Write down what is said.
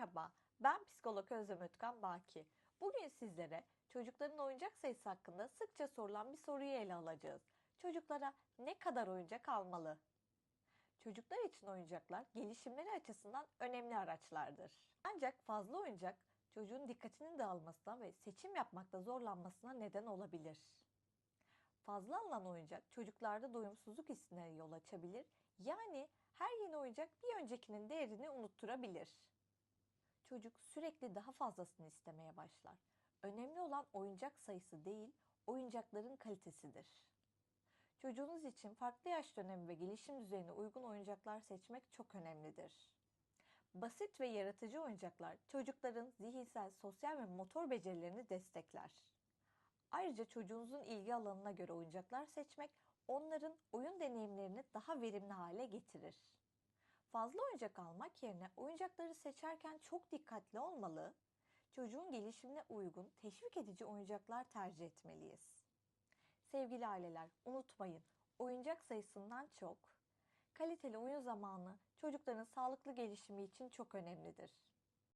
Merhaba, ben psikolog Özlem Ötkan Baki. Bugün sizlere çocukların oyuncak sayısı hakkında sıkça sorulan bir soruyu ele alacağız. Çocuklara ne kadar oyuncak almalı? Çocuklar için oyuncaklar gelişimleri açısından önemli araçlardır. Ancak fazla oyuncak çocuğun dikkatinin dağılmasına ve seçim yapmakta zorlanmasına neden olabilir. Fazla alınan oyuncak çocuklarda doyumsuzluk hissine yol açabilir. Yani her yeni oyuncak bir öncekinin değerini unutturabilir. Çocuk sürekli daha fazlasını istemeye başlar. Önemli olan oyuncak sayısı değil, oyuncakların kalitesidir. Çocuğunuz için farklı yaş dönemi ve gelişim düzeyine uygun oyuncaklar seçmek çok önemlidir. Basit ve yaratıcı oyuncaklar çocukların zihinsel, sosyal ve motor becerilerini destekler. Ayrıca çocuğunuzun ilgi alanına göre oyuncaklar seçmek onların oyun deneyimlerini daha verimli hale getirir. Fazla oyuncak almak yerine oyuncakları seçerken çok dikkatli olmalı, çocuğun gelişimine uygun, teşvik edici oyuncaklar tercih etmeliyiz. Sevgili aileler, unutmayın, oyuncak sayısından çok, kaliteli oyun zamanı çocukların sağlıklı gelişimi için çok önemlidir.